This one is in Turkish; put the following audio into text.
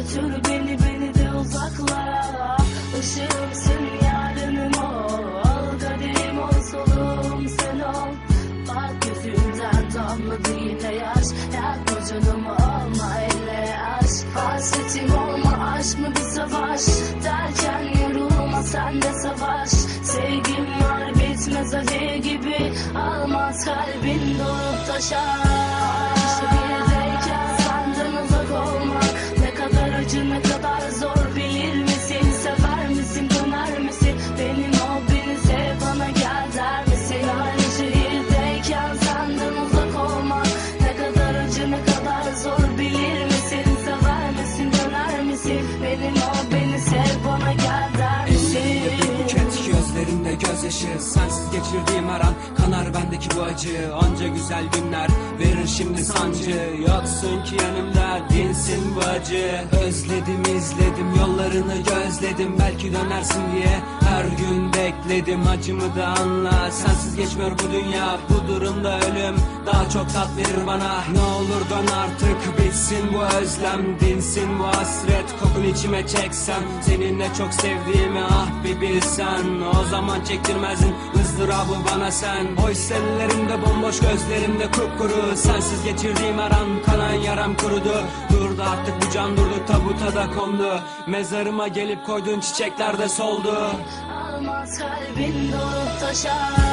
götür beni beni de uzaklara. Işığımsın yarınım ol kaderim ol soluğum sen ol. Bak gözümden damladı yine yaş. Yakma canımı alma elle aşk. Hasretim olma aşk mı bir savaş? Derken yorulma sen de savaş. Sevgim var bitmez alev gibi. Almaz kalbin dolup taşar her an kanar bendeki bu acı. Onca güzel günler verir şimdi sancı. Yoksun ki yanımda dinsin bu acı. Özledim izledim yollarını gözledim. Belki dönersin diye her gün bekledim. Acımı da anla sensiz geçmiyor bu dünya. Bu durumda ölüm daha çok tat verir bana. Ne olur dön artık bitsin bu özlem. Dinsin bu hasret kokun içime çeksem. Seninle çok sevdiğimi ah bir bilsen. O zaman çektirmezdin ızdırabı bana sen. Oysa ellerimde bomboş gözlerimde kupkuru. Sensiz geçirdiğim her an kanan yaram kurudu. Durdu artık bu can durdu tabuta da kondu. Mezarıma gelip koyduğun çiçekler de soldu. Almaz kalbin dolup taşar